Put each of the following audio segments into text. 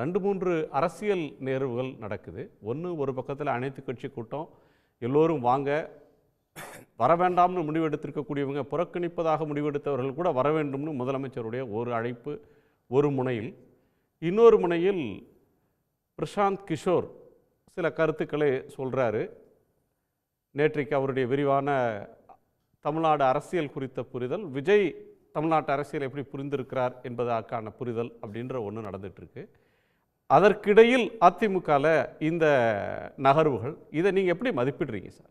ரெண்டு மூன்று அரசியல் நேர்வுகள் நடக்குது. ஒன்று ஒரு பக்கத்தில் அனைத்து கட்சி கூட்டம் எல்லோரும் வாங்க வர வேண்டாம்னு முடிவெடுத்திருக்கக்கூடியவங்க புறக்கணிப்பதாக முடிவெடுத்தவர்கள் கூட வர வேண்டும்னு முதலமைச்சருடைய ஒரு அழைப்பு ஒரு முனையில். இன்னொரு முனையில் பிரசாந்த் கிஷோர் சில கருத்துக்களை சொல்கிறாரு நேற்றைக்கு அவருடைய விரிவான தமிழ்நாடு அரசியல் குறித்த புரிதல் விஜய் தமிழ்நாட்டு அரசியல் எப்படி புரிந்திருக்கிறார் என்பதற்கான புரிதல் அப்படின்ற ஒன்று நடந்துகிட்ருக்கு இருக்கு. அதற்கிடையில் அதிமுகவில் இந்த நகர்வுகள் இதை நீங்கள் எப்படி மதிப்பிடுறீங்க சார்?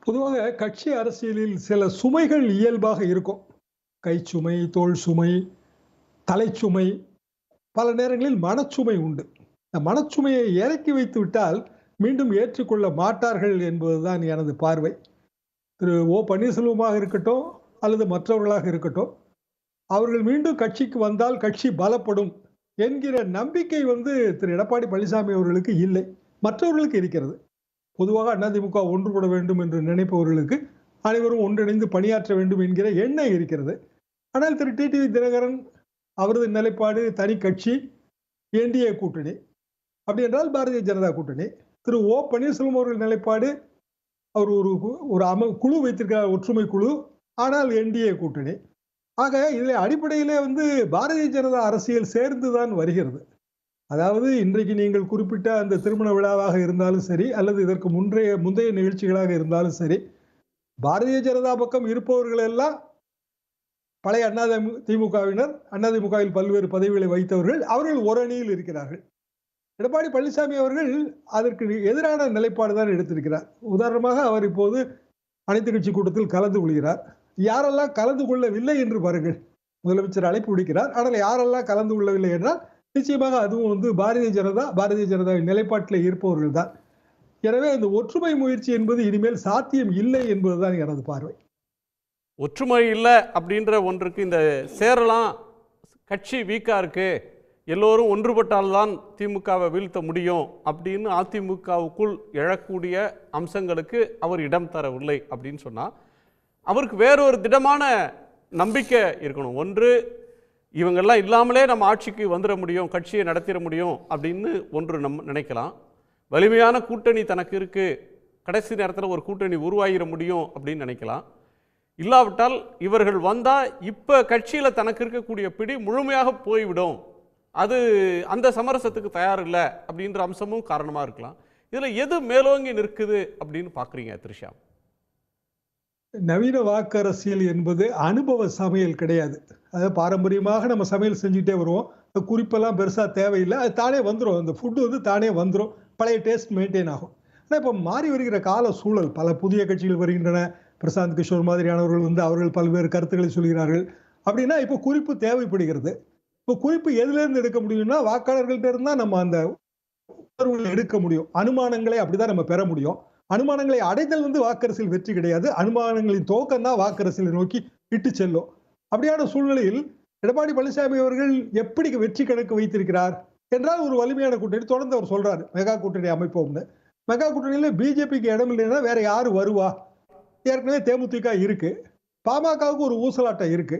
பொதுவாக கட்சி அரசியலில் சில சுமைகள் இயல்பாக இருக்கும். கைச்சுமை தோள் சுமை தலைச்சுமை பல நேரங்களில் மனச்சுமை உண்டு. இந்த மனச்சுமையை இறக்கி வைத்து விட்டால் மீண்டும் ஏற்றுக்கொள்ள மாட்டார்கள் என்பதுதான் எனது பார்வை. திரு. ஓ. பன்னீர்செல்வமாக இருக்கட்டும் அல்லது மற்றவர்களாக இருக்கட்டும் அவர்கள் மீண்டும் கட்சிக்கு வந்தால் கட்சி பலப்படும். என்கிற நம்பிக்கை வந்து திரு எடப்பாடி பழனிசாமி அவர்களுக்கு இல்லை. மற்றவர்களுக்கு இருக்கிறது. பொதுவாக அதிமுக ஒன்றுபட வேண்டும் என்று நினைப்பவர்களுக்கு அனைவரும் ஒன்றிணைந்து பணியாற்ற வேண்டும் என்கிற எண்ணம் இருக்கிறது. ஆனால் திரு டிடிவி தினகரன் அவரது நிலைப்பாடு தனி கட்சி என்டிஏ கூட்டணி. அப்படி என்றால் பாரதிய ஜனதா கூட்டணி. திரு ஓ பன்னீர்செல்வம் அவர்கள் நிலைப்பாடு அவர் ஒரு கு- ஒரு அம குழு வைத்திருக்கிறார் ஒற்றுமை குழு. ஆனால் என்டிஏ கூட்டணி. ஆக இதில் அடிப்படையிலே வந்து பாரதிய ஜனதா அரசியல் சேர்ந்து தான் வருகிறது. அதாவது இன்றைக்கு நீங்கள் குறிப்பிட்ட அந்த திருமண விழாவாக இருந்தாலும் சரி அல்லது இதற்கு முன்றைய முந்தைய நிகழ்ச்சிகளாக இருந்தாலும் சரி பாரதிய ஜனதா பக்கம் இருப்பவர்கள் எல்லாம் பழைய அண்ணா திமுகவினர் அண்ணா திமுகவில் பல்வேறு பதவிகளை வைத்தவர்கள் அவர்கள் ஒரு அணியில் இருக்கிறார்கள். எடப்பாடி பழனிசாமி அவர்கள் அதற்கு எதிரான நிலைப்பாடு தான் எடுத்திருக்கிறார். உதாரணமாக அவர் இப்போது அனைத்து கட்சி கூட்டத்தில் கலந்து கொள்கிறார். யாரெல்லாம் கலந்து கொள்ளவில்லை என்று பாருங்கள். முதலமைச்சர் அழைப்பு விடுக்கிறார். ஆனால் யாரெல்லாம் கலந்து கொள்ளவில்லை என்றால் நிச்சயமாக அதுவும் வந்து பாரதிய ஜனதா பாரதிய ஜனதாவின் நிலைப்பாட்டில் இருப்பவர்கள் தான். எனவே இந்த ஒற்றுமை முயற்சி என்பது இனிமேல் சாத்தியம் இல்லை என்பதுதான் எனது பார்வை. ஒற்றுமை இல்லை அப்படின்ற ஒன்றுக்கு இந்த சேரலாம் கட்சி வீக்காக இருக்குது எல்லோரும் ஒன்றுபட்டால்தான் திமுகவை வீழ்த்த முடியும் அப்படின்னு அதிமுகவுக்குள் எழக்கூடிய அம்சங்களுக்கு அவர் இடம் தரவில்லை அப்படின்னு சொன்னால் அவருக்கு வேறொரு திடமான நம்பிக்கை இருக்கணும். ஒன்று இவங்கெல்லாம் இல்லாமலே நம்ம ஆட்சிக்கு வந்துட முடியும் கட்சியை நடத்திட முடியும் அப்படின்னு ஒன்று நம் நினைக்கலாம். வலிமையான கூட்டணி தனக்கு இருக்குது கடைசி நேரத்தில் ஒரு கூட்டணி உருவாகிட முடியும் அப்படின்னு நினைக்கலாம். இல்லாவிட்டால் இவர்கள் வந்தால் இப்போ கட்சியில் தனக்கு இருக்கக்கூடிய பிடி முழுமையாக போய்விடும். அது அந்த சமரசத்துக்கு தயார் இல்லை அப்படின்ற அம்சமும் காரணமாக இருக்கலாம். இதில் எது மேலோங்கி நிற்குது அப்படின்னு பார்க்குறீங்க த்ரிஷா? நவீன வாக்கரசியல் என்பது அனுபவ சமையல் கிடையாது. அதாவது பாரம்பரியமாக நம்ம சமையல் செஞ்சுட்டே வருவோம். குறிப்பெல்லாம் பெருசாக தேவையில்லை. அது தானே வந்துடும் அந்த ஃபுட்டு வந்து தானே வந்துடும் பழைய டேஸ்ட் மெயின்டைன் ஆகும். ஆனால் இப்போ மாறி வருகிற கால சூழல் பல புதிய கட்சிகள் வருகின்றன. பிரசாந்த் கிஷோர் மாதிரியானவர்கள் வந்து அவர்கள் பல்வேறு கருத்துக்களை சொல்கிறார்கள். அப்படின்னா இப்போ குறிப்பு தேவைப்படுகிறது. இப்போ குறிப்பு எதுலேருந்து எடுக்க முடியும்னா வாக்காளர்கள்ட்ட இருந்தால் நம்ம அந்த உணர்வுகளை எடுக்க முடியும். அனுமானங்களை அப்படிதான் நம்ம பெற முடியும். அனுமானங்களை அடைதல் வந்து வாக்கரசியல் வெற்றி கிடையாது. அனுமானங்களின் தோக்கம் தான் வாக்கரசியலை நோக்கி இட்டு செல்லும். அப்படியான சூழ்நிலையில் எடப்பாடி பழனிசாமி அவர்கள் எப்படி வெற்றி கணக்கு வைத்திருக்கிறார் என்றால் ஒரு வலிமையான கூட்டணி தொடர்ந்து அவர் சொல்றாரு. மெகா கூட்டணி அமைப்போம்னு. மெகா கூட்டணியில பிஜேபிக்கு இடம் இல்லைன்னா வேற யாரு வருவா? ஏற்கனவே தேமுதிக இருக்கு. பாமகவுக்கு ஒரு ஊசலாட்டம் இருக்கு.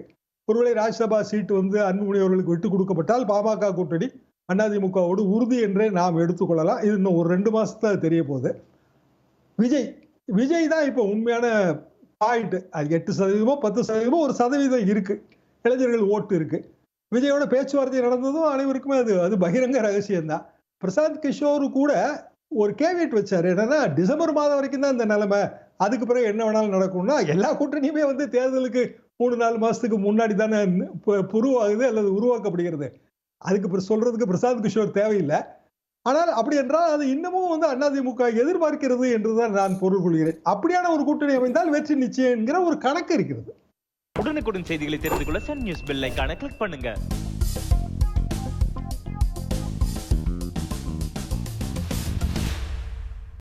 ஒருவேளை ராஜ்யசபா சீட்டு வந்து அன்புமணி அவர்களுக்கு விட்டு கொடுக்கப்பட்டால் பாமக கூட்டணி அதிமுகவோடு உறுதி என்றே நாம் எடுத்துக்கொள்ளலாம் இது இன்னும் ஒரு ரெண்டு மாசத்துல தெரிய போகுது. விஜய் விஜய் தான் இப்போ உண்மையான பாயிண்ட் அது எட்டு சதவீதமோ பத்து சதவீதமோ ஒரு சதவீதம் இருக்கு. இளைஞர்கள் ஓட்டு இருக்கு. விஜயோட பேச்சுவார்த்தை நடந்ததும் அனைவருக்குமே அது அது பகிரங்க ரகசியம்தான். பிரசாந்த் கிஷோர் கூட ஒரு கேவியட் வச்சார். என்னன்னா டிசம்பர் மாதம் வரைக்கும் தான் இந்த நிலைமை. அதுக்கு பிறகு என்ன வேணாலும் நடக்கும்னா எல்லா கூட்டணியுமே வந்து தேர்தலுக்கு மூணு நாலு மாசத்துக்கு முன்னாடி தானே பு- உருவாகுது அல்லது உருவாக்கப்படுகிறது. அதுக்கு சொல்றதுக்கு பிரசாந்த் கிஷோர் தேவையில்லை. ஆனால் அப்படி என்றால் அது இன்னமும் வந்து அதிமுக எதிர்பார்க்கிறது என்றுதான் நான் பொருள் கொள்கிறேன். அப்படியான ஒரு கூட்டணி அமைந்தால் வெற்றி நிச்சயம் என்கிற ஒரு கணக்கு இருக்கிறது. உடனுக்குடன் செய்திகளை தெரிந்து கொள்ள சன் நியூஸ் பெல் ஐக்கான கிளிக் பண்ணுங்க.